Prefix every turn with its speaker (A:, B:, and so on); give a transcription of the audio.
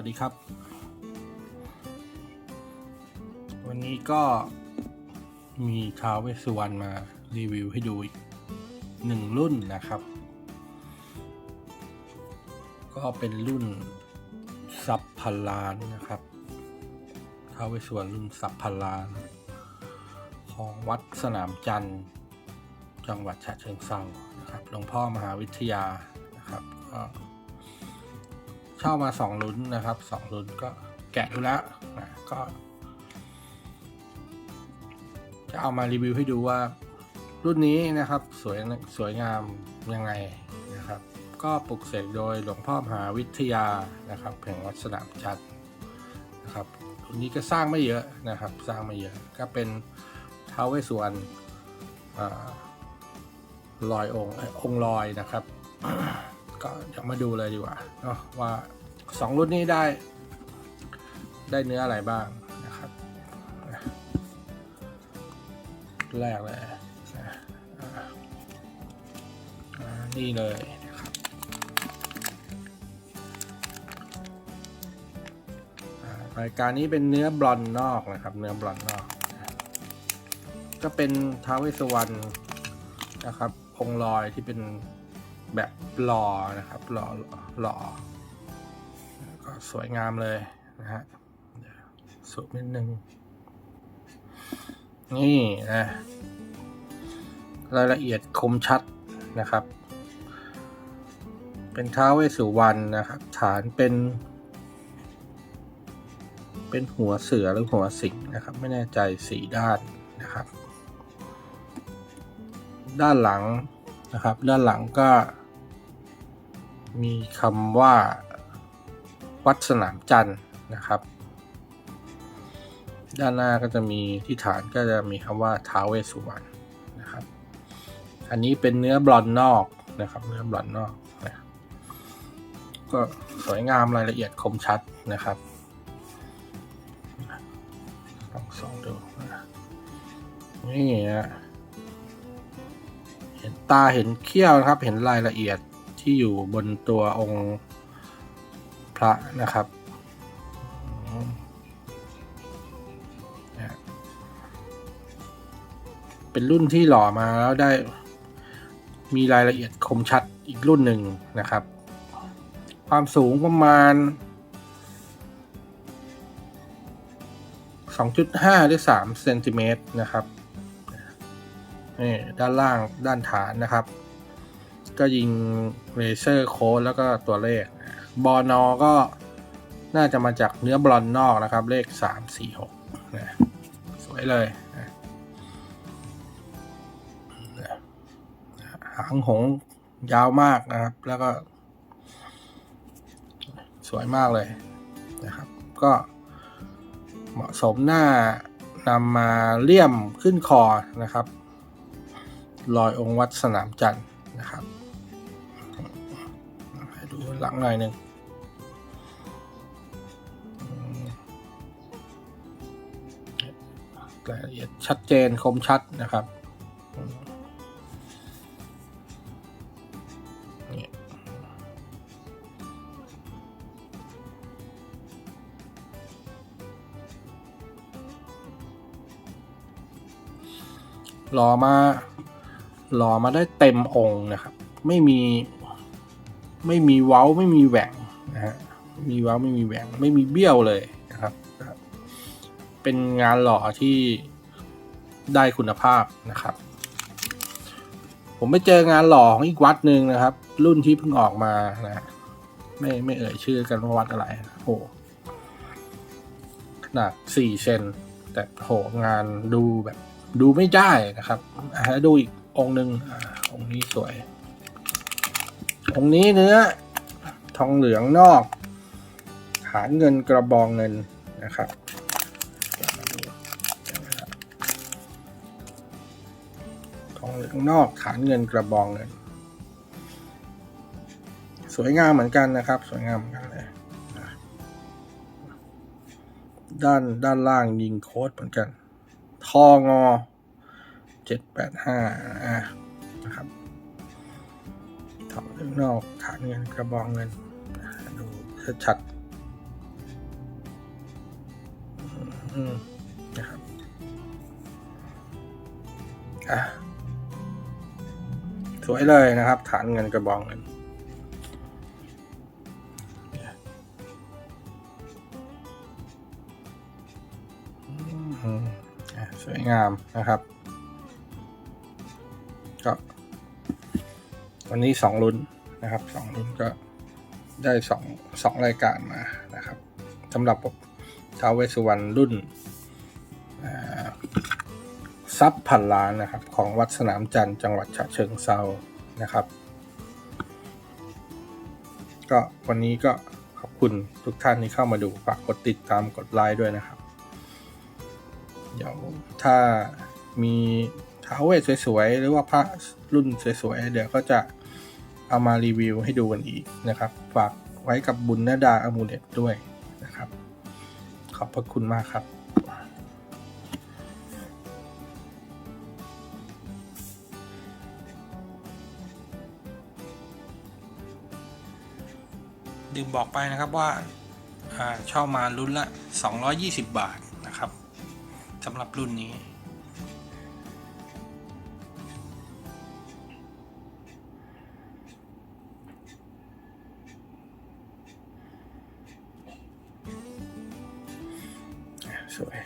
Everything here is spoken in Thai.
A: วัสดีครับ วันนี้ก็มีท้าวเวสวรรณมารีวิวให้ดูอีกหนึ่งรุ่นนะครับ ก็เป็นรุ่นซับพลานนะครับท้าวเวสวรรณรุ่นซับพลาน ของวัดสนามจันทร์ จังหวัดฉะเชิงเทรานะครับหลวงพ่อมหาวิทยานะครับก็ เช่ามาสองลุ้นนะครับสองลุ้นก็แกะดูแล้วนะก็ จะเอามารีวิวให้ดูว่า รุ่นนี้นะครับสวยสวยงามยังไงนะครับ ก็ปลุกเสกโดยหลวงพ่อมหาวิทยานะครับแห่งวัดสนามจันทร์นะครับรุ่นนี้ก็สร้างไม่เยอะนะครับ สร้างไม่เยอะก็เป็นท้าวเวสสุวรรณลอยองค์เอ่อองค์ลอยนะครับ ก็เดี๋ยวมาดูเลยดีกว่าเนาะว่าสองรุ่นนี้ได้ ได้เนื้ออะไรบ้างนะครับแรกเลยนี่เลยนะครับอ่ารายการนี้เป็นเนื้อบลอนนอกนะครับ เนื้อบลอนนอก ก็เป็นท้าวเวสสุวรรณนะครับองลอยที่เป็น แบบหล่อนะครับหล่อหล่อก็สวยงามเลยนะฮะสูบนิดนึง นี่นะ รายละเอียดคมชัดนะครับ เป็นท้าวเวสุวรรณนะครับ ฐานเป็น เป็นหัวเสือหรือหัวสิงนะครับ ไม่แน่ใจสีด้านนะครับ ด้านหลังนะครับ ด้านหลังก็ มีคำว่า วัดสนามจันทร์นะครับ ด้านหน้าก็จะมีที่ฐานก็จะมีคำว่าท้าวเวสสุวรรณนะครับ อันนี้เป็นเนื้อบลอนนอกนะครับเนื้อบลอนนอกนะก็สวยงามรายละเอียดคมชัดนะครับลองส่องดูนะนี่นะเห็นตาเห็นเขี้ยวนะครับ เห็นรายละเอียด ที่อยู่บนตัวองค์พระนะครับเนี่ยเป็นรุ่นที่หล่อมาแล้วได้มีรายละเอียดคมชัดอีกรุ่นหนึ่งนะครับ ความสูงประมาณ 2.5 หรือ 3 เซนติเมตรนะครับนี่ด้านล่างด้านฐานนะครับ ก็ยิงเลเซอร์โค้ดแล้วก็ตัวเลข บอนอก็น่าจะมาจากเนื้อบลอนนอกนะครับ เลข 3 4 6นะสวยเลยนะหางหงยาวมากนะครับ แล้วก็ สวยมากเลยนะครับ ก็เหมาะสมหน้านำมาเลี่ยมขึ้นคอนะครับรอยองค์วัดสนามจันทร์นะครับ ห้ดูหลังหน่อยหนึ่งรายละเอียดชัดเจนคมชัดนะครับหล่อมาหล่อมาได้เต็มองค์นะครับ ไม่มี ไม่มีเว้าไม่มีแหว่งนะฮะมีเว้าไม่มีแหว่งไม่มีเบี้ยวเลยนะครับ เป็นงานหล่อที่ได้คุณภาพนะครับ ผมไปเจองานหล่อของอีกวัดหนึ่งนะครับ รุ่นที่เพิ่งออกมานะไม่ไม่เอ่ยชื่อกันว่าวัดอะไรโอ้โหขนาดสี่เซนแต่โหงานดูแบบ ดูไม่ได้นะครับอะแล้วดูอีกองหนึ่งอ่าองนี้สวย องนี้เนื้อทองเหลืองนอกฐานเงินกระบองเงินนะครับทองเหลืองนอกฐานเงินกระบองเงิน สวยงามเหมือนกันนะครับ สวยงามเหมือนกันเลยด้านด้านล่างยิงโค้ดเหมือนกัน ทองอเจ็ดแปดห้าอะ ทองเรื่องนอกฐานเงินกระบองเงินอะดูชัดนะครับอะสวยเลยนะครับ ฐานเงินกระบองเงินสวยงามนะครับ ก็ วันนี้สองรุ่นนะครับสองรุ่นก็ได้สองสองรายการมานะครับสำหรับท้าวเวสุวรรณรุ่นซับพันล้านนะครับ ของวัดสนามจันทร์จังหวัดฉะเชิงเซานะครับ ก็วันนี้ก็ขอบคุณทุกท่านที่เข้ามาดูฝากกดติดตามกดไลค์ด้วยนะครับ เดี๋ยวถ้ามีท้าวเวสสวยๆ หรือว่าพระรุ่นสวยๆ เดี๋ยวก็จะ เอามารีวิวให้ดูกันอีกนะครับ ฝากไว้กับบุญนาดาอมูเลตด้วยนะครับ ขอบพระคุณมากครับดื่มบอกไปนะครับว่าอ่าเช่ามารุ่นละ 220 บาทนะครับสำหรับรุ่นนี้ สวย